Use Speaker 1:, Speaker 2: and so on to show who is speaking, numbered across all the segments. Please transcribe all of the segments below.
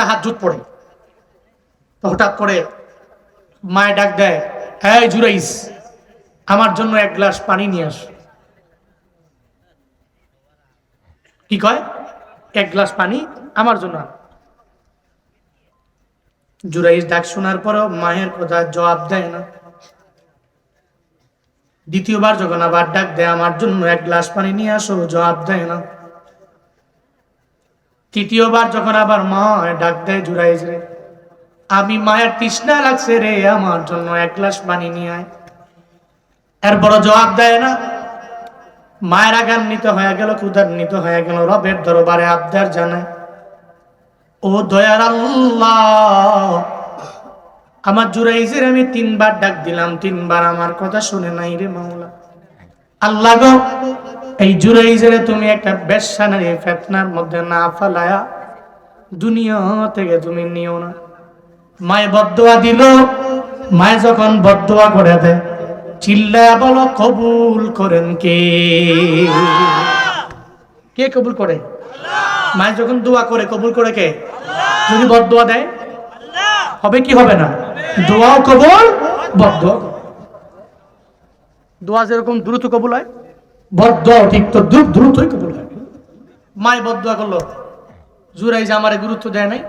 Speaker 1: তাহার জুত পড়ে। তো হঠাৎ করে মায়ে ডাক দেয় হ্যাঁ জুরাইস, আমার জন্য এক গ্লাস পানি নিয়ে আস। কি কয়? এক গ্লাস পানি আমার জন্য। জুরাইস ডাক শোনার পরেও মায়ের কথা জবাব দেয় না। দ্বিতীয়বার যখন আবার ডাক দেয়, আমার জন্য এক গ্লাস পানি নিয়ে আসো, জবাব দেয় না। তৃতীয়বার যখন আবার মা ডাক দেয় জুরাইজ রে আমি মায়ের তৃষ্ণা লাগছে রে, আমার জন্য এক গ্লাস পানি নিয়ে আয়। এর বড় জবাব দেয় না। মায়ের আগান্বিত হয়ে গেল, ক্ষুধান্বিত হয়ে গেল, রবের দরবারে আবদার জানায়। ও দয়ার আল্লাহ, আমার জুরাইজের আমি তিনবার ডাক দিলাম, তিনবার আমার কথা শুনে নাই রে মাওলা। আল্লাহ গো এই জুরাইজের তুমি একটা বেশ্যা নারী ফেতনার মধ্যে না ফালায়া দুনিয়া থেকে তুমি নিও না। মায়ে বদোয়া দিল, মায়ে যখন বদোয়া করে দেয় চিল্লায়া বলো, কবুল করেন কে? কে কবুল করে? মায়ে যখন দোয়া করে, কবুল করে কে? যদি বদোয়া দেয়, হবে কি হবে না? দোয়াও কবুল বদোয়া দোয়া যেরকম দ্রুত কবুল হয় ঠিক তো, দ্রুত, দ্রুতই কবুল হয়। মায় করল। জুরাই যে গুরুত্ব দেয় নাই।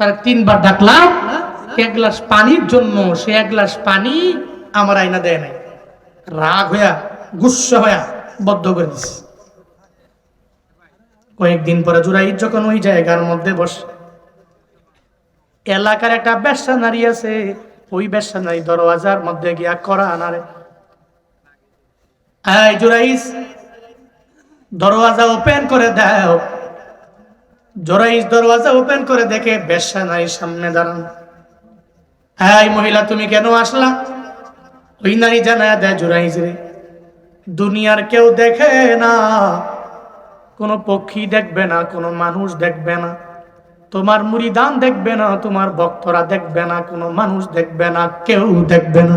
Speaker 1: তার তিনবার ডাকলাম এক গ্লাস পানির জন্য সে এক গ্লাস পানি আমার আইনা দেয় নাই। রাগ হইয়া গুস্সা হইয়া বদ্ধ করে দিস কয়েকদিন পরে জুরাই যখন ওই জায়গার মধ্যে বসে, এলাকার একটা ব্যবসা নারী আছে, ওই ব্যবসা নারী দরওয়াজার মধ্যে গিয়া করা আনারে এই জুরাইস, দরওয়াজা ওপেন করে দাও। জোরাইস, দরওয়াজা ওপেন করে দেখে বেশ্যা নারীর সামনে দাঁড়ান। হ্যাঁ মহিলা, তুমি কেন আসলা? ওই নারী জানায় দেয় জোরাইস রে, দুনিয়ার কেউ দেখে না, কোনো পক্ষী দেখবে না, কোনো মানুষ দেখবে না। তোমার মুড়িদান দেখবে না, তোমার ভক্তরা দেখবে না, কোনো মানুষ দেখবে না, কেউ দেখবে না।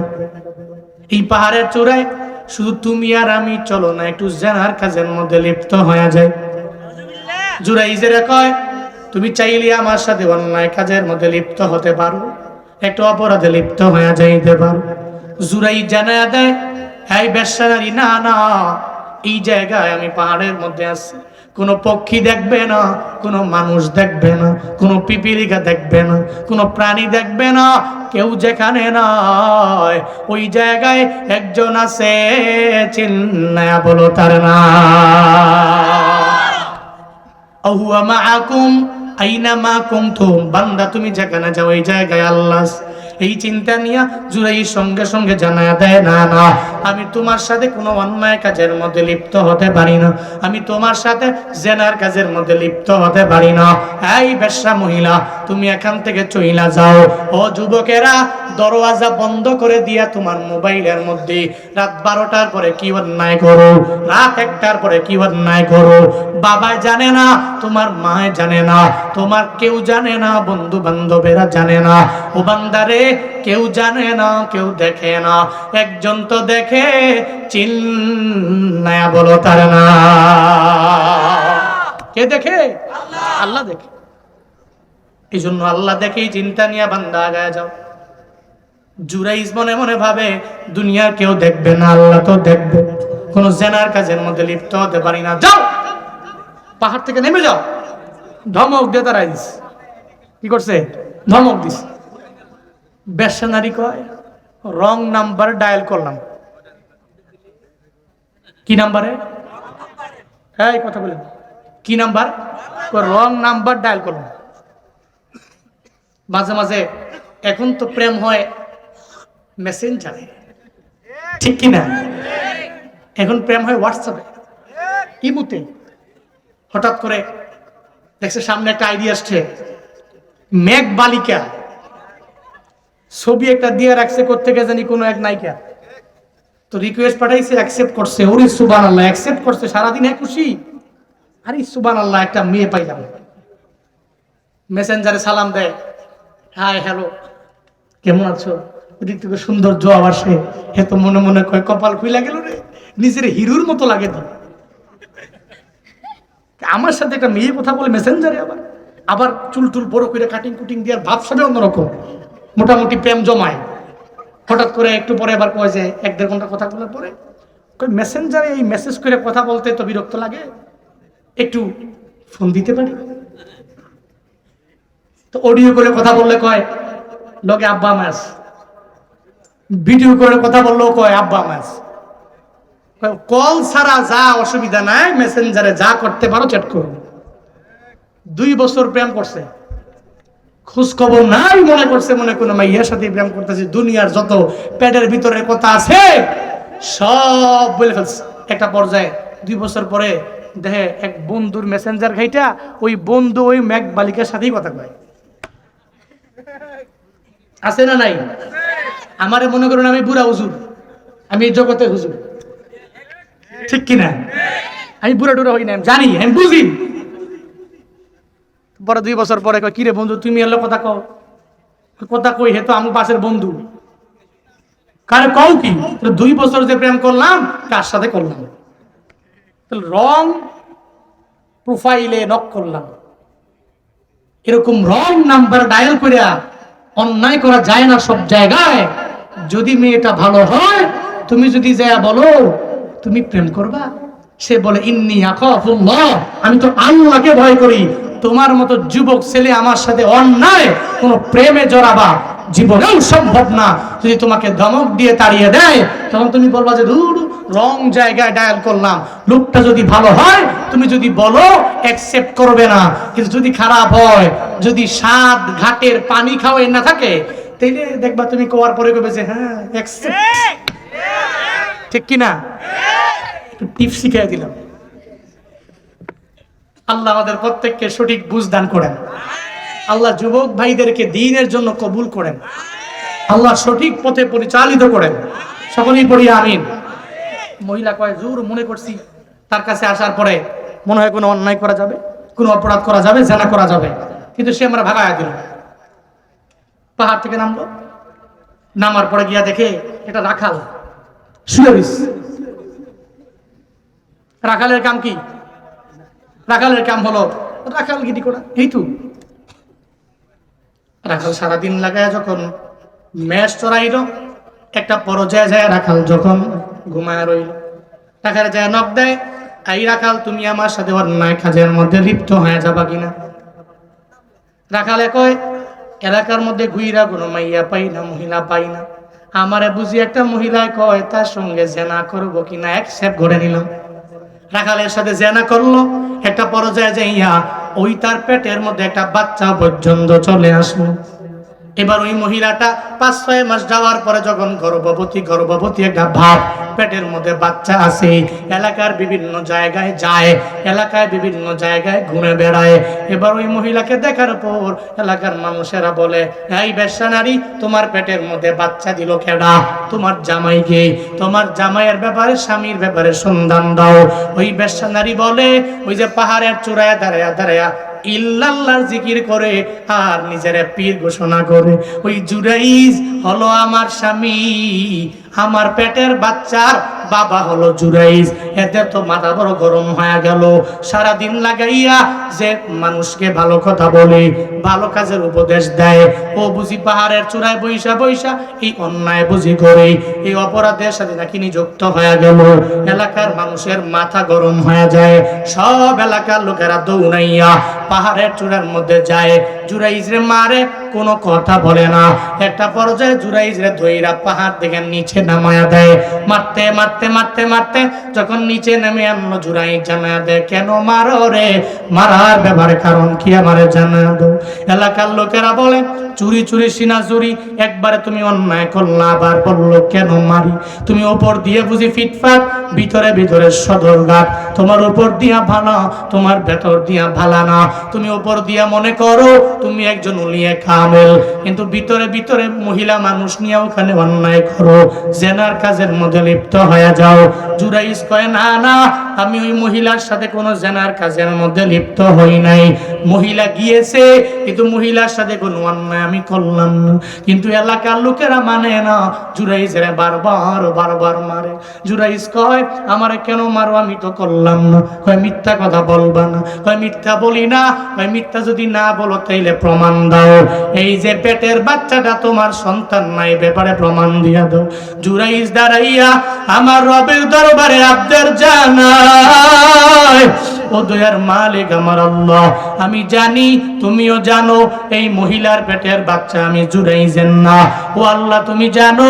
Speaker 1: এই পাহাড়ের চূড়ায় শুধু তুমি আর আমি চলো না একটু জেনার কাজের মধ্যে লিপ্ত হয়ে যায় জুরাইজেরা কয় তুমি চাইলে আমার সাথে অন্যায় কাজের মধ্যে লিপ্ত হতে পারো একটু অপরাধে লিপ্ত হয়ে যাইতে পারো। জুরাই জানা দেয় এই বেশারি না না এই জায়গায় আমি পাহাড়ের মধ্যে আছি। কোনো পক্ষী দেখবে না, কোনো মানুষ দেখবে না, কোনো পিপিলিকা দেখবে না, কোনো প্রাণী দেখবে না, কেউ যেখানে নয় ওই জায়গায় একজন আছে চিন্নায়া বলো তার না আহুয়া মাআকুম আইনামা কুনতুম বান্দা তুমি যেখানে যাও ওই জায়গায় আল্লাহ। এই চিন্তা নিয়ে জুরাই সঙ্গে সঙ্গে জানায় দেয়, না না, আমি তোমার সাথে কোনো অন্যায় কাজের মধ্যে লিপ্ত হতে পারি না। আমি তোমার সাথে জেনার কাজের মধ্যে লিপ্ত হতে পারি না। এই বেশ্যা মহিলা, তুমি এখান থেকে চইলা যাও। ও যুবকেরা, দরওয়াজা বন্ধ করে দিয়া তোমার মোবাইলের মধ্যে রাত বারোটার পরে কি অন্যায় করো? রাত একটার পরে কি অন্যায় করো? বাবা জানে না, তোমার মা জানে না, তোমার কেউ জানে না বন্ধু বান্ধবেরা জানে না। ও বান্দারে কেউ জানে না, কেউ দেখে না। একজন তো দেখে, চিন্নায়া বলো তার না। কে দেখে? আল্লাহ দেখে। এই জন্য আল্লাহ দেখেই চিন্তা নিয়ে বান্দা আগায় যাও। জুরাইজ মনে মনে ভাবে, দুনিয়ার কেউ দেখবে না, আল্লাহ তো দেখবে। কোন জেনার কাজের মধ্যে লিপ্ত হতে পারি না। যাও! পাহাড় থেকে নেমে যাও। ধমক দিয়ে তারা কি করছে? ধমক দিস বেশনারি কয়? রং নাম্বার ডায়াল করলাম। কি নাম্বারে? হ্যাঁ কথা বলেন। কি নাম্বার? রং নাম্বার ডায়াল করলাম। মাঝে মাঝে এখন তো প্রেম হয় মেসেঞ্জারে। ঠিক কি না? এখন প্রেম হয় হোয়াটসঅ্যাপে। ইমুতে হঠাৎ করে দেখছে সামনে একটা আইডিয়া আসছে মেঘ বালিকা ছবি একটা দিয়ে রাখছে কোথেকে জানি কোনো এক নায়িকা। তো রিকোয়েস্ট পাঠাইছে অ্যাকসেপ্ট করছে। ওরে সুবান আল্লাহ অ্যাকসেপ্ট করছে, সারাদিন এক খুশি? আরে সুবান আল্লাহ একটা মেয়ে পাইলাম। মেসেঞ্জারে সালাম দেয় হাই হ্যালো কেমন আছো? ওদিক থেকে সুন্দর জবাব আসে হে তো মনে মনে কয়, কপাল খুইলা গেল রে, নিজের হিরুর মতো লাগে তো। আমার সাথে একটা মেয়ে কথা বলে মেসেঞ্জারে আবার আবার চুল টুল বড় করে কাটিং কুটিং দিয়ে ভাব সবে অন্যরকম। মোটামুটি প্রেম জমায়। হঠাৎ করে একটু পরে আবার কয় যে এক দেড় ঘণ্টা কথা বলার পরে মেসেঞ্জারে এই মেসেজ করে কথা বলতে তো বিরক্ত লাগে। একটু ফোন দিতে পারি? তো অডিও করে কথা বললে কয়, লগে আব্বা মাস ভিডিও করে কথা বললেও কয়, আব্বা মাস কল ছাড়া যা অসুবিধা নাই মেসেঞ্জারে যা করতে পারো চ্যাট করো। দুই বছর প্রেম করছে। খোঁজ খবর নাই মনে করছে, মনে কোনো মাইয়ার সাথে প্রেম করতেছে, দুনিয়ার যত পেটের ভিতরে কথা আছে, সব বলে ফেলছে। একটা পর্যায়ে দুই বছর পরে দেখে এক বন্ধুর মেসেঞ্জার ঘাইটা ওই বন্ধু ওই ম্যাক বালিকার সাথেই কথা কয়। আছে না নাই? আমারে মনে করুন আমি বুড়া হুজুর, আমি এই জগতে হুজুর। ঠিক কিনা? আমি বুড়া টুড়া হই না আমি জানি, আমি বুঝি। পরে দুই বছর পরে কয়, কিরে বন্ধু, তুমি এলো কথা কও? কথা কই, হে তো আমার পাশের বন্ধু। কারে কও কি? দুই বছর যে প্রেম করলাম কার সাথে করলাম। রং প্রোফাইলে নক করলাম। এরকম রং নাম্বার ডায়াল করিয়া অন্যায় করা যায় না সব জায়গায়। যদি মেয়েটা ভালো হয়, তুমি যদি যায় বলো, তুমি প্রেম করবা? সে বলে, ইন্নি আখাফুল্লাহ, আমি তো আল্লাহকে ভয় করি। তোমার মতো যুবক ছেলে আমার সাথে অন্যায়, কোনো প্রেমে জড়াবা জীবনেও সম্ভব না। যদি তোমাকে ধমক দিয়ে তাড়িয়ে দেয়, তখন তুমি বলবা যে দূর রং জায়গায় ডায়াল করলাম। লোকটা যদি ভালো হয়, তুমি যদি বলো অ্যাকসেপ্ট করবে না। কিন্তু যদি খারাপ হয়, যদি স্বাদ ঘাটের পানি খাওয়াই না থাকে, তাইলে দেখবা তুমি কোয়ার পরে কবে যে হ্যাঁ accept। ঠিক কি না টিপ শিখিয়ে দিলাম। আল্লাহ আমাদের প্রত্যেককে সঠিক বুঝ দান করেন। আল্লাহ যুবক ভাইদেরকে দিনের জন্য কবুল করেন। আল্লাহ সঠিক পথে পরিচালিত করেন। সকলেই পড়ি আমিন। মহিলা কয়, জোর, মনে করছি তার কাছে আসার পরে মনে হয় কোনো অন্যায় করা যাবে, কোনো অপরাধ করা যাবে, জেনা করা যাবে। কিন্তু সে আমরা ভাগায় দিল পাহাড় থেকে নামলো। নামার পরে গিয়া দেখে এটা রাখাল। শুয়ে রাখালের কাম কি? রাখালের কাম হলো। রাখাল গিটি করা এই তো। রাখাল সারাদিন লাগায় যখন ম্যাচ চড়াইল, একটা পর্যায়ে যায় রাখাল যখন ঘুমায় রইল। রাখালে যায় নখ দেয়, এই রাখাল, তুমি আমার সাথে অন্যায় কাজের মধ্যে লিপ্ত হয়ে যাবা কিনা? রাখালে কয়, এলাকার মধ্যে গুইরা কোনো মাইয়া পাই না, মহিলা পাই না। আমারে বুঝি একটা মহিলা কয়, তার সঙ্গে জেনা করব কিনা, এক সেপ ঘুরে নিলাম। রাখালের সাথে জেনা করল। একটা পর্যায়ে যাইয়া ওই তার পেটের মধ্যে একটা বাচ্চা পর্যন্ত চলে আসলো। এবার ওই মহিলাটা পাঁচ, ছয় মাস যাওয়ার পরে যখন গর্ভবতী গর্ভবতী একটা ভাব পেটের মধ্যে বাচ্চা আছে এলাকার বিভিন্ন জায়গায় যায়, এলাকায় বিভিন্ন জায়গায় ঘুরে বেড়ায়। এবার ওই মহিলাকে দেখার পর এলাকার মানুষেরা বলে, এই বেশ্যা নারী, তোমার পেটের মধ্যে বাচ্চা দিল কেডা? তোমার জামাই জামাইকে তোমার জামাইয়ের ব্যাপারে, স্বামীর ব্যাপারে সন্ধান দাও। ওই বেশ্যা নারী বলে, ওই যে পাহাড়ের চূড়ায় দাঁড়ায়া দাঁড়ায়া ইল্লাল্লাহর জিকির করে আর নিজের পীর ঘোষণা করে। ওই জুরাইজ হলো আমার স্বামী, আমার পেটের বাচ্চার বাবা হলো জুরাইজ, এতে তো মাথা বড় গরম হয়ে গেল। সারা দিন লাগাইয়া যে মানুষকে ভালো কথা বলে, ভালো কাজের উপদেশ দেয়, ও বুঝি পাহাড়ের চূড়ায় বৈশা বৈশা এই অন্যায় বুঝি করে, এই অপরাধের সাথে নাকি নিযুক্ত হয়ে গেল। এলাকার মানুষের মাথা গরম হয়ে যায়, সব এলাকার লোকেরা দৌড়াইয়া পাহাড়ের চূড়ার মধ্যে যায়। জুরাইজরে মারে কোনো কথা বলে না। একটা পর্যায়ে জুরাইজরে ধইরা পাহাড় থেকে নিচে নামায়া দেয়। মারতে মারতে মারতে মারতে যখন নিচে নেমে আনলো জুরাই জানা দেয়, কেন মারো রে? মারার ব্যাপারে কারণ কি আমারে জানা দো? এলাকার লোকেরা বলে, চুরি চুরি, সিনা চুরি, একবারে তুমি অন্যায় করলা, আবার বলল, কেন মারি? তুমি ওপর দিয়ে বুঝি ফিটফাট, ভিতরে ভিতরে সদরঘাট তোমার উপর দিয়া ভালো, তোমার ভেতর দিয়া ভালা না। তুমি উপর দিয়া মনে করো, তুমি একজন উলিয়ে খা কামেল কিন্তু ভিতরে ভিতরে মহিলা মানুষ নিয়ে ওখানে অন্যায় করো, জেনার কাজের মধ্যে লিপ্ত হয়ে যাও। জুরাইস কয়, না না, আমি ওই মহিলার সাথে কোনো জেনার কাজের মধ্যে লিপ্ত হই নাই। মহিলা গিয়েছে, কিন্তু মহিলার সাথে কোনো অন্যায় আমি করলাম না। কিন্তু এলাকার লোকেরা মানে না জুরাইসের বারবার বারবার মারে। জুরাইস কয়, আমারে কেন মারো? আমি তো করলাম না। কয়, মিথ্যা কথা বলবা না। কয়, মিথ্যা বলি না। কয়, মিথ্যা যদি না বলো, তাইলে প্রমাণ দাও। এই যে পেটের বাচ্চাটা তোমার সন্তান নাই, ব্যাপারে প্রমাণ দিয়া দাও। জুরাইস দাঁড়াইয়া আমার রবের দরবারে আব্দের জানায় ও দয়ার মালিক আমার আল্লাহ। আমি জানি, তুমিও জানো, এই মহিলার পেটের বাচ্চা আমি জুরাইজের না। ও আল্লাহ, তুমি জানো,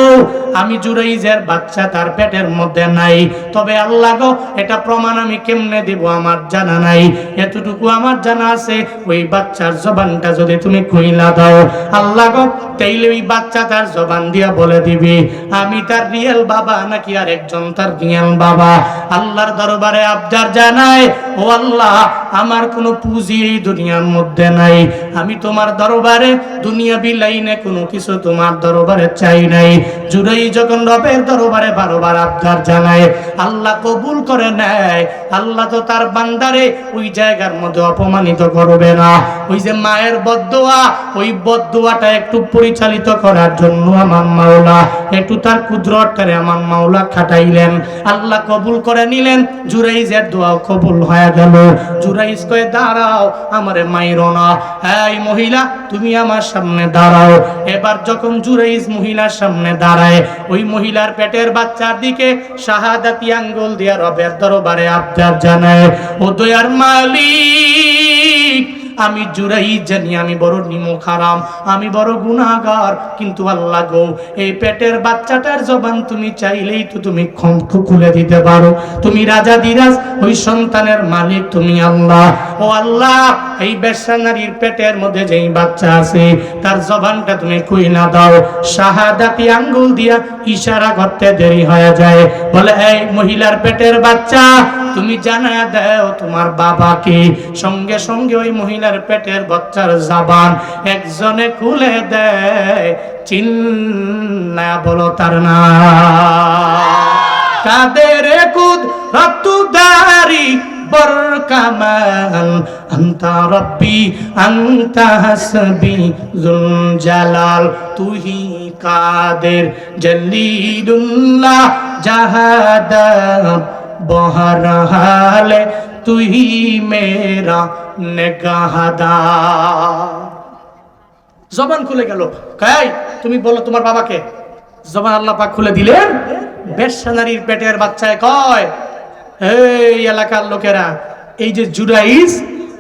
Speaker 1: আমি জুরাইজের বাচ্চা তার পেটের মধ্যে নাই। তবে আল্লাহ গো, এটা প্রমাণ আমি কেমনে দিব আমার জানা নাই। এতটুকু আমার জানা আছে, ওই বাচ্চার জবানটা যদি তুমি কইলা দাও। আল্লাহ গো, তাইলে ওই বাচ্চা তার জবান দিয়া বলে দিবি। আমি তার রিয়েল বাবা নাকি আর একজন তার রিয়েল বাবা? আল্লাহর দরবারে আবদার জানায় ও আল্লাহ আমার কোনো পুঁজি এই দুনিয়ার মধ্যে নাই। আমি তোমার দরবারে দুনিয়া বিলাইনে কোনো কিছু তোমার দরবারে চাই নাই। জুড়েই যখন রবের দরবারে বারবার আবদার জানায়, আল্লাহ কবুল করে নেয়। আল্লাহ তো তার বান্দারে ওই জায়গার মধ্যে অপমানিত করবে না। ওই যে মায়ের বদদোয়া, ওই বদদোয়াটা একটু পরিচালিত করার জন্য আমার মাওলা, একটু তার কুদরতটারে আমার মাওলা খাটাইলেন। আল্লাহ কবুল করে নিলেন জুরাইজের দোয়া কবুল হয়ে গেল। দাঁড়াও, আমারে মাইরো না। এই মহিলা, তুমি আমার সামনে দাঁড়াও। এবার যখন জুরাইজ মহিলার সামনে দাঁড়ায়, ওই মহিলার পেটের বাচ্চার দিকে শাহাদাতি আঙ্গুল দিয়া রবের দরবারে আবদার জানায়, ও দয়ার মালিক আমি জুরাই জানি আমি বড় নিমক হারাম আমি বড় গুনাহগার। কিন্তু আল্লাহ গো, এই পেটের বাচ্চাটার জবান তুমি চাইলেই তো তুমি খুলে দিতে পারো। তুমি রাজা দিরাজ, ওই সন্তানের মালিক তুমি আল্লাহ। ও আল্লাহ, এই বেশ্যা নারীর পেটের মধ্যে যেই বাচ্চা আছে, তার জবানটা তুমি কইনা দাও। শাহাদাতি আঙ্গুল দিয়া ইশারা করতে দেরি হয়ে যায়। বলে, এই মহিলার পেটের বাচ্চা, তুমি জানা দাও তোমার বাবাকে সঙ্গে সঙ্গে ওই মহিলার পেটের বাচ্চার জাবান একজনে খুলে দেয়, চিন্না বলো তার না। কাদের কুদ রতুদারি বরকামান, আন্তা রব্বি, আন্তা হাসবি জুল জালাল তুহি কাদের জলিলুল্লাহ জাহাদাব তুই মেরা নেগাহাদা। জবান খুলে গেল। কাই, তুমি বলো তোমার বাবাকে। জবান আল্লাহ পাক খুলে দিলেন। বেশ্যা নারীর পেটের বাচ্চায় কয়, এই এলাকার লোকেরা, এই যে জুরাইস,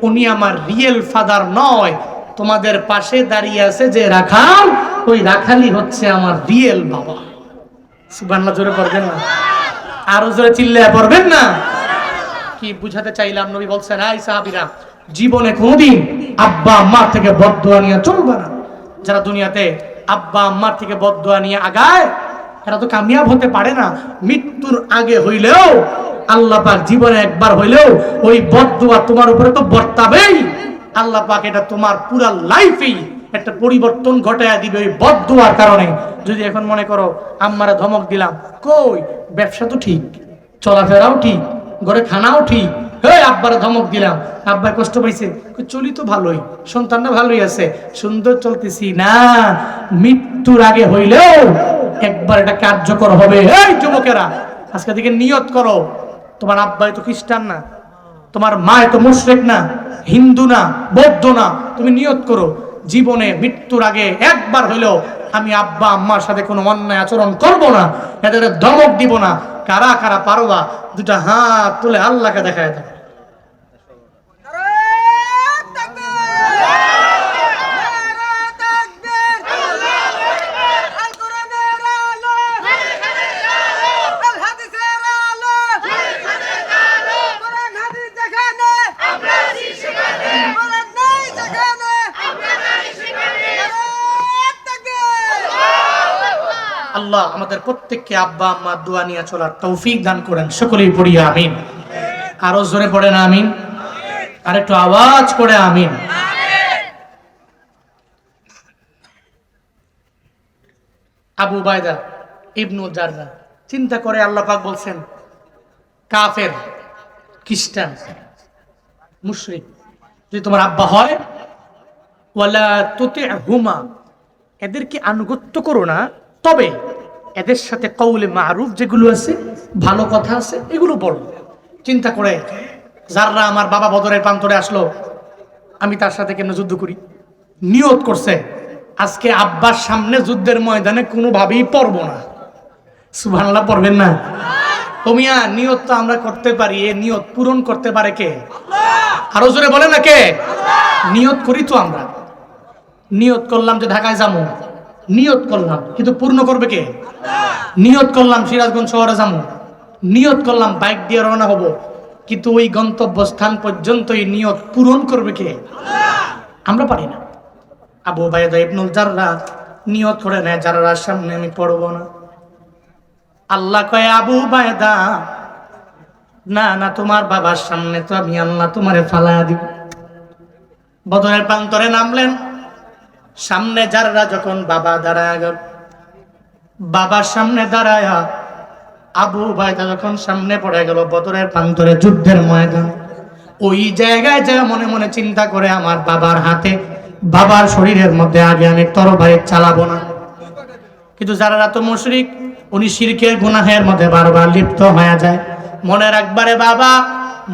Speaker 1: উনি আমার রিয়েল ফাদার নয়। তোমাদের পাশে দাঁড়িয়ে আছে যে রাখাল, ওই রাখালি হচ্ছে আমার রিয়েল বাবা। সুবান্লা জোরে পড়বেন না। আরও জোরে চিল্লে পড়বেন না। কি বুঝাতে চাইলাম নবী বলছেন, আই সাহাবিরা, জীবনে কোনোদিন আব্বা, আম্মার থেকে বদদোয়া নিয়ে চলবে না। যারা দুনিয়াতে আব্বা, আম্মার থেকে বদদোয়া নিয়ে আগায় এরা তো কামিয়াব হতে পারে না। মৃত্যুর আগে হইলেও, আল্লাহ পাক জীবনে একবার হইলেও, ওই বদদোয়া তোমার উপরে তো বর্তাবেই। আল্লাহ পাক এটা তোমার পুরা লাইফেই একটা পরিবর্তন ঘটায় দিবে ওই বদদোয়ার কারণে। যদি এখন মনে করো, আম্মারা ধমক দিলাম, কই, ব্যবসা তো ঠিক, চলাফেরাও ঠিক ঘরে খানাও ঠিক হে আব্বার ধমক দিলাম। আব্বার কষ্ট পাইছে। চলি তো ভালোই সন্তানটা ভালোই আছে, সুন্দর চলতেছি। না, মৃত্যুর আগে হইলেও একবার এটা কার্যকর হবে। এই যুবকেরা, আজকে থেকে নিয়ত করো, তোমার আব্বাই তো খ্রিস্টান না, তোমার মা তো মুশরেক না, হিন্দু না, বৌদ্ধ না, তুমি নিয়ত করো। জীবনে মৃত্যুর আগে একবার হইলেও আমি আব্বা, আম্মার সাথে কোনো অন্যায় আচরণ করব না, এদের ধমক দিব না। কারা কারা পারবা দুটা হাত তুলে আল্লাহকে দেখায় দাও। আল্লাহ আমাদের প্রত্যেককে আব্বা, আম্মা দোয়া নিয়ে চলার তৌফিক দান করেন। সকলেই পড়ি, আমিন। আরও জোরে পড়েন, আমিন। আর একটু আওয়াজ করে, আমিন। আবু বায়দা ইবনু জাররা চিন্তা করে আল্লাহ পাক বলছেন, কাফের, খ্রিস্টান, মুশরিক, যদি তোমার আব্বা হয়, ওয়ালা তুতে হুমা এদেরকে আনুগত্য করো না, তবে এদের সাথে কৌলে মারুফ যেগুলো আছে ভালো কথা আছে এগুলো বলো। চিন্তা করে যাররা আমার বাবা বদরের প্রান্তরে আসলো আমি তার সাথে কেন যুদ্ধ করি? নিয়ত করছে আজকে আব্বার সামনে যুদ্ধের ময়দানে কোনোভাবেই পড়ব না। সুবহানাল্লাহ পড়বেন না? তোমিয়া নিয়ত তো আমরা করতে পারি এ নিয়ত পূরণ করতে পারে কে? আরও জোরে বলে না কে? নিয়ত করি তো আমরা। নিয়ত করলাম যে ঢাকায় যাব। নিয়ত করলাম। কিন্তু পূর্ণ করবে কে? নিয়ত করলাম সিরাজগঞ্জ শহরে যাব। নিয়ত করলাম বাইক দিয়ে রওনা হব। কিন্তু ওই গন্তব্যস্থান পর্যন্ত এই নিয়ত পূরণ করবে কে? আমরা পারি না। আবু বায়দা ইবনুল জাররা নিয়ত করে নেয়, জাররার সামনে আমি পড়ব না। আল্লাহ কয়, আবু বায়দা না না, তোমার বাবার সামনে তো আমি আল্লাহ তোমারে ফালায়া দিব। বদরের প্রান্তরে নামলেন। সামনে যারা যখন বাবা দাঁড়ায় গেল, বাবার সামনে দাঁড়ায়, আবু বায়দা যখন সামনে পড়ে গেল, বদরের প্রান্তরে যুদ্ধের ময়দান, ওই জায়গায় যা মনে মনে চিন্তা করে আমার বাবার হাতে, বাবার শরীরের মধ্যে আগে আমি তরবারি চালাবো না। কিন্তু যারা তো মুশরিক, উনি শিরকের গুনাহের মধ্যে বারবার লিপ্ত হয়ে যায়। মনে রাখবারে বাবা,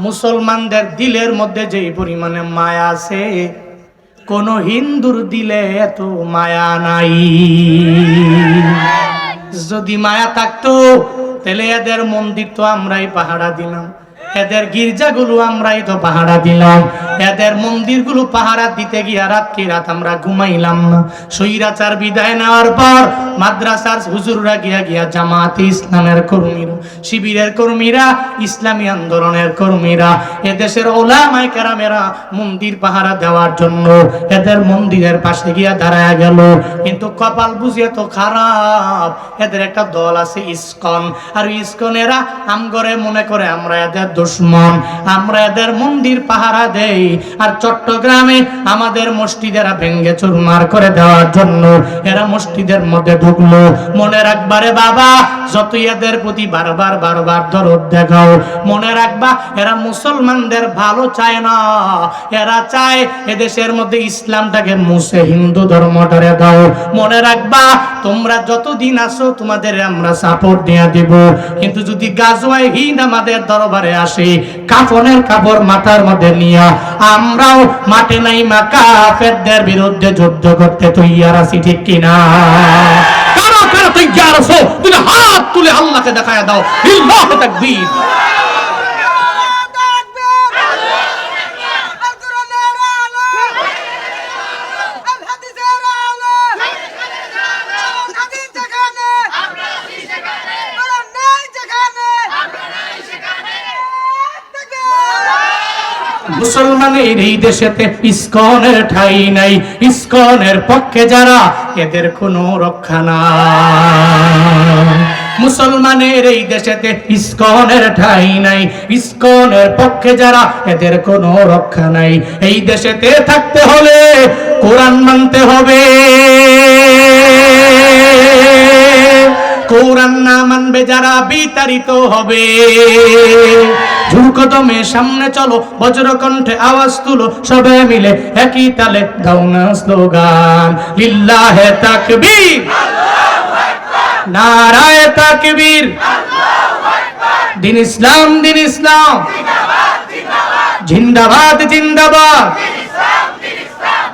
Speaker 1: মুসলমানদের দিলের মধ্যে যেই পরিমাণে মায়া আছে কোন হিন্দুর দিলে এত মায়া নাই। যদি মায়া থাকতো, তাহলে এদের মন্দির তো আমরাই পাহারা দিলাম। এদের গির্জাগুলো আমরাই তো পাহারা দিলাম। এদের মন্দিরগুলো পাহারা দিতে গিয়া রাত্রি রাত আমরা ঘুমাইলাম না। সৈরাচার বিদায় নেওয়ার পর মাদ্রাসার হুজুররা গিয়া গিয়া জামাতে ইসলামের কর্মীরা, শিবিরের কর্মীরা, ইসলামী আন্দোলনের কর্মীরা, এদেশের ওলামায় কেরামেরা মন্দির পাহারা দেওয়ার জন্য এদের মন্দিরের পাশে গিয়া দাঁড়ায় গেল। কিন্তু কপাল বুঝিয়ে তো খারাপ, এদের একটা দল আছে ইস্কন। আর ইসকনেরা আমগরে মনে করে, আমরা এদের দুশ্মন, আমরা এদের মন্দির পাহারা দেই। আর চট্টগ্রামে আমাদের মসজিদেরা ভেঙ্গে চুরমার করে দেওয়ার জন্য এরা মসজিদের মধ্যে ঢুকলো মনে রাখবারে বাবা, যতই এদের প্রতি বারবার বারবার দরদ দেখাও, মনে রাখবা, এরা মুসলমানদের ভালো চায় না। এরা চায় এদেশের মধ্যে ইসলামটাকে মুছে, হিন্দু ধর্মটারে দাও। মনে রাখবা, তোমরা যতদিন আসো তোমাদের আমরা সাপোর্ট দিয়ে দিব। কিন্তু যদি গাজওয়ায় হিন্দ আমাদের দরবারে আসে, কাফনের কাপড় মাথার মধ্যে নিয়া, আমরাও মাঠে নাই মা কাফেরদের বিরুদ্ধে যুদ্ধ করতে তৈয়ার আছি, ঠিক কিনা? তৈয়ার আছো তুমি হাত তুলে আল্লাহকে দেখায় দাও। ইল্লাহ তাকবীর। মুসলমানের এই দেশেতে ইস্কনের ঠাই নাই, ইস্কনের পক্ষে যারা এদের কোনো রক্ষা না মুসলমানের এই দেশেতে ইস্কনের ঠাই নাই। ইস্কনের পক্ষে যারা এদের কোনো রক্ষা নাই। এই দেশেতে থাকতে হলে কোরআন মানতে হবে। কোরআন না মানবে যারা বিতাড়িত হবে। ঝুঁকদমে সামনে চলো বজ্রকণ্ঠে আওয়াজ তুলো, সবে মিলে একই তালে দাও না স্লোগান। লিল্লাহে তাকবীর। নারায়ে তাকবীর। দিন ইসলাম দিন ইসলাম। জিন্দাবাদ জিন্দাবাদ।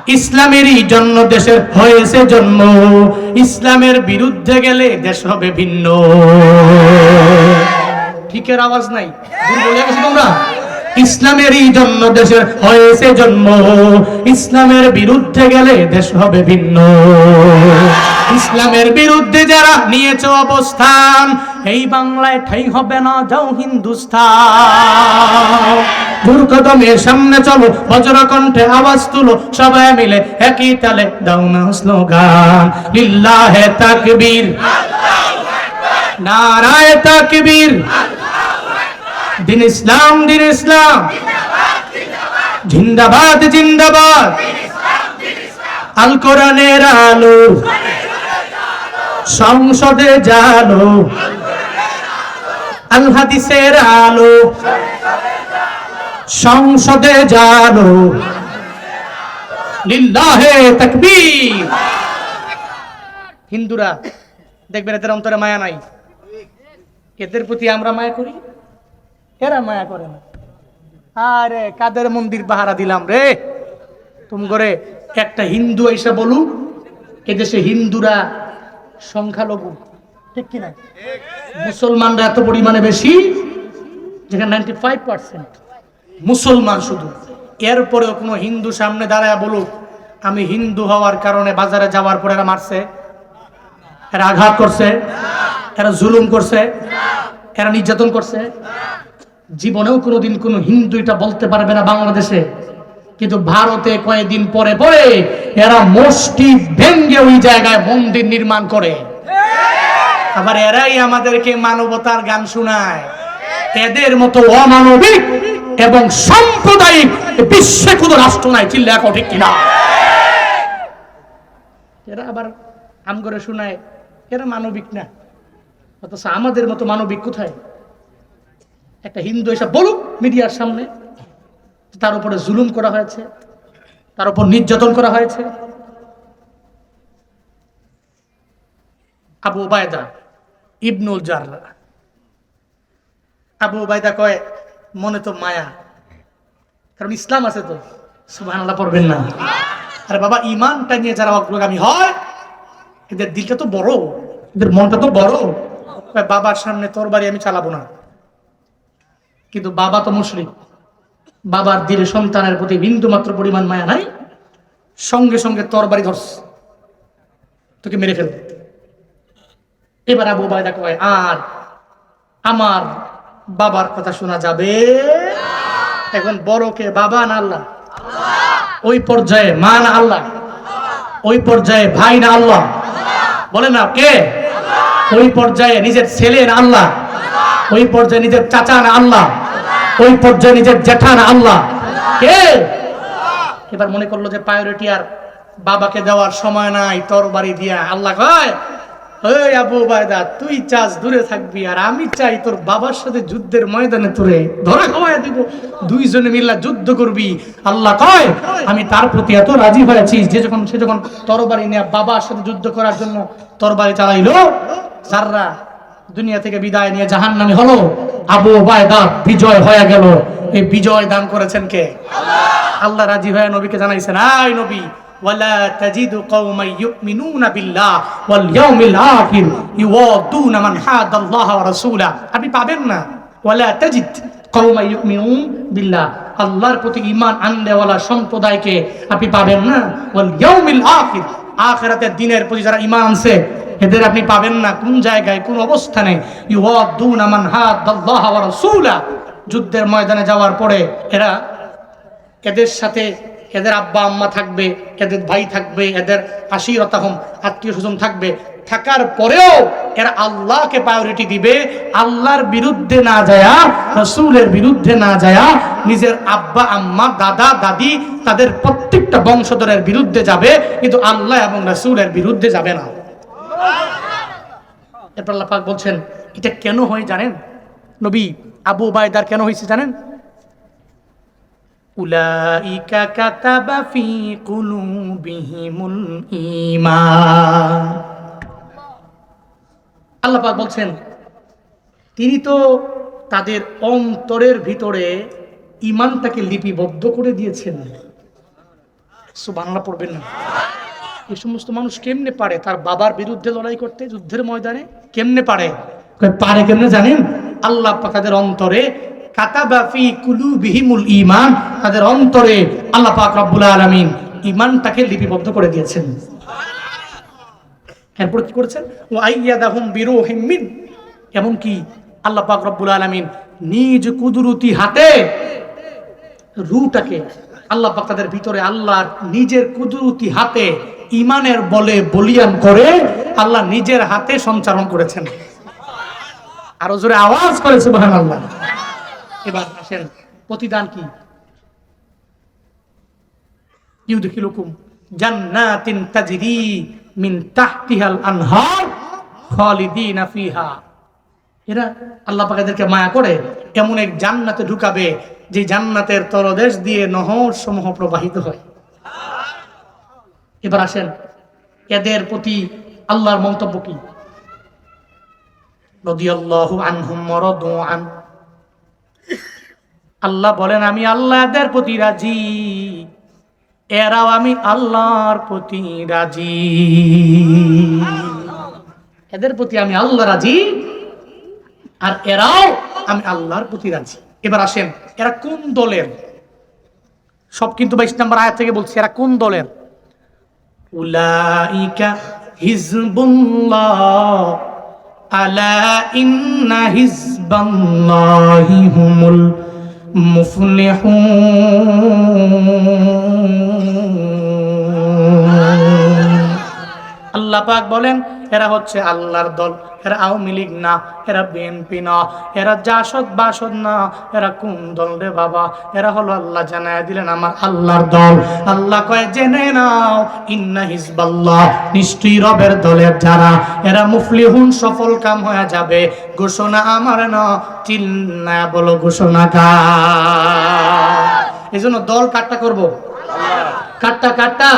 Speaker 1: ইসলামেরই জন্য দেশের হয়েছে জন্ম। ইসলামের বিরুদ্ধে গেলে দেশ হবে ভিন্ন। ঠিকের আওয়াজ নাই? তোমরা? ইসলামেরই জন্য দেশের হয়েছে জন্ম। ইসলামের বিরুদ্ধে গেলে দেশ হবে ভিন্ন। ইসলামের বিরুদ্ধে যারা নিয়েছে অবস্থান, এই বাংলায় ঠাই হবে না, যাও হিন্দুস্তান। দুর্গদমের সামনে চলো বজ্রকণ্ঠে আওয়াজ তুলো, সবাই মিলে একই তালে দাও না স্লোগান। লিল্লাহে তাকবীর। নারায়ে তাকবীর। দিন ইসলাম দিন ইসলাম। জিন্দাবাদ জিন্দাবাদ। আল কোরআনের আলো। সংসদে জালো। আল হাদিসের আলো। সংসদে জালো। লিল্লাহে তাকবীর। হিন্দুরা, দেখবেন এদের অন্তরে মায়া নাই। এদের প্রতি আমরা মায়া করি? এরা মায়া করে না। আরে, কাদের মন্দির পাহারা দিলাম রে? তুমি করে একটা হিন্দু এসে বলুক, এদেশে হিন্দুরা সংখ্যালঘু। ঠিক কিনা? মুসলমানরা এত পরিমাণে বেশি, যেখানে নাইনটি ফাইভ পার্সেন্ট মুসলমান শুধু। এরপরেও কোনো হিন্দু সামনে দাঁড়ায় বলুক, আমি হিন্দু হওয়ার কারণে বাজারে যাওয়ার পরে এরা মারছে। এরা আঘাত করছে। এরা জুলুম করছে। এরা নির্যাতন করছে। জীবনেও কোনোদিন কোনো হিন্দু এটা বলতে পারবে না বাংলাদেশে। কিন্তু ভারতে কয়েকদিন পরে পরে এরা মসজিদ ভেঙ্গে ওই জায়গায় মন্দির নির্মাণ করে। আবার এরাই আমাদেরকে মানবতার গান শোনায়। এদের মতো অমানবিক এবং সাম্প্রদায়িক বিশ্বে কোনো রাষ্ট্র নাই, চিল্লা ঠিক কিনা? এরা আবার আম করে শোনায়, এরা মানবিক না। অথচ আমাদের মতো মানবিক কোথায়? একটা হিন্দু এসে বলুক মিডিয়ার সামনে তার উপরে জুলুম করা হয়েছে, তার উপর নির্যাতন করা হয়েছে। আবু বায়দা ইবনুল জাররা। আবু বায়দা কয়, মনে তো মায়া। কারণ ইসলাম আছে তো। সুবাহ পড়বেন না। আরে বাবা ইমানটা নিয়ে যারা অগ্রগামী হয়, এদের দিলটা তো বড়। এদের মনটা তো বড়। বাবার সামনে তোর বাড়ি আমি চালাবো না। কিন্তু বাবা তো মুশরিক। বাবার দিলে সন্তানের প্রতি বিন্দু মাত্র পরিমাণ মায়া নাই সঙ্গে সঙ্গে তোর বাড়ি ধরস তোকে মেরে ফেলবে। এবার আবু বায়দা কয় আর আমার বাবার কথা শোনা যাবে? এখন বড়কে বাবা না আল্লাহ? ওই পর্যায়ে মা না আল্লাহ? ওই পর্যায়ে ভাই না আল্লাহ? বলে না কে? ওই পর্যায়ে নিজের ছেলে না আল্লাহ। ওই পর্যায়ে নিজের চাচা না আল্লাহ? ওই পর্যায়ে নিজের জেঠা না আল্লাহ। কে? এবার মনে করল যে প্রায়োরিটি আর বাবাকে দেওয়ার সময় নাই তোর বাড়ি দিয়া। আল্লাহ কয় ওই আবু বায়দা তুই চাস দূরে থাকবি আর আমি চাই তোর বাবার সাথে যুদ্ধের ময়দানে তোরে ধরা খাওয়াই দিব। দুইজনে মিল্লা যুদ্ধ করবি। আল্লাহ কয়, আমি তার প্রতি এত রাজি হয়েছি যে যখন, সে যখন তরবারি নিয়ে বাবার সাথে যুদ্ধ করার জন্য তরবারি চালাইলো, যাররা দুনিয়া থেকে বিদায় নিয়ে জাহান নামে হলো আবু বায়দা বিজয় হয়ে গেল এই বিজয় দান করেছেন কে আল্লাহ রাজি হয়ে নবীকে জানাইছেন আই নবী ولا تجد قوما يؤمنون بالله واليوم الآخر يوادون من حاد الله ورسوله আপনি পাবেন না ولا تجد قوما يؤمنون بالله আল্লাহর প্রতি ঈমান আনলেওয়ালা সম্প্রদায়কে আপনি পাবেন না واليوم الآخر আখিরাতের দিনের প্রতি যারা ঈমান আনছে, এদের আপনি পাবেন না। কোন জায়গায়, কোন অবস্থানে? যুদ্ধের ময়দানে যাওয়ার পরে এরা এদের সাথে এদের আব্বা আম্মা থাকবে, এদের ভাই থাকবে, এদের আশিরতাহম আত্মীয় স্বজন থাকবে। থাকার পরেও এরা আল্লাহকে প্রায়োরিটি দিবে। আল্লাহর বিরুদ্ধে না যায়া, রসুলের বিরুদ্ধে না যায়া, নিজের আব্বা, আম্মা, দাদা, দাদি তাদের প্রত্যেকটা বংশধরের বিরুদ্ধে যাবে, কিন্তু আল্লাহ এবং রসুলের বিরুদ্ধে যাবে না। এরপর আল্লাহ পাক বলছেন, এটা কেন হয় জানেন? নবী আবু বায়দার কেন হয়েছে জানেন? উলাইকা কাতাবা ফি কুলুবিহিমুল ঈমান। আল্লাহ পাক বলছেন, তিনি তো তাদের অন্তরের ভিতরে ইমানটাকে লিপিবদ্ধ করে দিয়েছেন। সুবহানাল্লাহ পড়বেন না। এই সমস্ত মানুষ কেমনে পারে? তার বাবার বিরুদ্ধে লড়াই করতে, যুদ্ধের ময়দানে কেমনে পারে? পারে কেমনে জানেন? আল্লাহ তাদের অন্তরে কাতাবা ফি কুলুবিহিমুল ঈমান, তাদের অন্তরে আল্লাহ পাক রব্বুল আলামিন ঈমানটাকে লিপিবদ্ধ করে দিয়েছেন। এরপর কি করেছেন? ও আইয়াদাহুম বিরুহিম মিন, এমনকি আল্লাহ পাক রব্বুল আলামিন নিজ কুদরতি হাতে রুটাকে আল্লাহ তাদের ভিতরে আল্লাহর নিজের কুদরতি হাতে ইমানের বলে বলিয়ান করে আল্লাহ নিজের হাতে সঞ্চারণ করেছেন। আরও জোরে আওয়াজ করে, সুবহানাল্লাহ। এবার আসেন, প্রতিদান কি? ইউদখিলুকুম জান্নাতিন তাজরি মিন তাহতিহাল আনহার খালিদিনা ফিহা। এরা আল্লাহ পাক এদেরকে মায়া করে, এমন এক জান্নাতে ঢুকাবে, যে জান্নাতের তরদেশ দিয়ে নহর সমূহ প্রবাহিত হয়। এবার আসেন, এদের প্রতি আল্লাহর মন্তব্য কি? আল্লাহ বলেন, আমি আল্লাহ এদের প্রতি রাজি। এরাও আমি আল্লাহর প্রতি রাজি। এদের প্রতি আমি আল্লাহ রাজি আর এরাও আমি আল্লাহর প্রতি রাজি। এবার আসেন, এরা কোন দলের? সব কিন্তু বাইশ নম্বর আয়াত থেকে বলছি, এরা কোন দলের? উলাইকা আলা ইন্না হুমুল মুফলিহুন। আল্লাহ পাক বলেন, এরা হচ্ছে আল্লাহর দল, এরা আওয়ামী লীগ না, এরা বিএনপি না, এরা জাসদ বাসদ না, এরা কোন দল রে বাবা? এরা হলো আল্লাহ জানায় দিলেন, আমার আল্লাহর দল। আল্লাহ কয়, জেনে নাও, ইন্না হিজবাল্লাহ, নিশ্চয়ই রবের দলের যারা, এরা মুফলিহুন সফল কাম হয়ে যাবে। ঘোষণা আমার না চিল্লা বলো ঘোষণা কা এই জন্য দল কাটটা করব? কাটটা কাটটা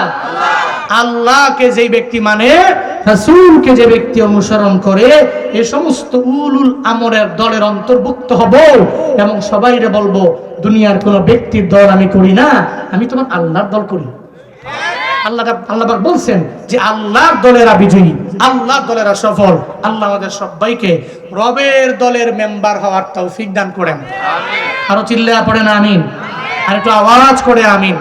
Speaker 1: আল্লাহকে যে ব্যক্তি মানে রাসূলকে যে ব্যক্তি অনুসরণ করে, এ সমস্ত উলুল আমরের দলের অন্তর্ভুক্ত হব এবং সবাইরে বলব, দুনিয়ার কোন ব্যক্তির দল আমি করি না, আমি তোমার আল্লাহর দল করি। আল্লাহ আল্লাহ বলছেন যে আল্লাহর দলেরা বিজয়ী, আল্লাহর দলেরা সফল। আল্লাহ আমাদের সবাইকে রবের দলের মেম্বার হওয়ার তৌফিক দান করেন। আরও চিল্লা পড়েন আমিন। আর একটু আওয়াজ করে, আমিন।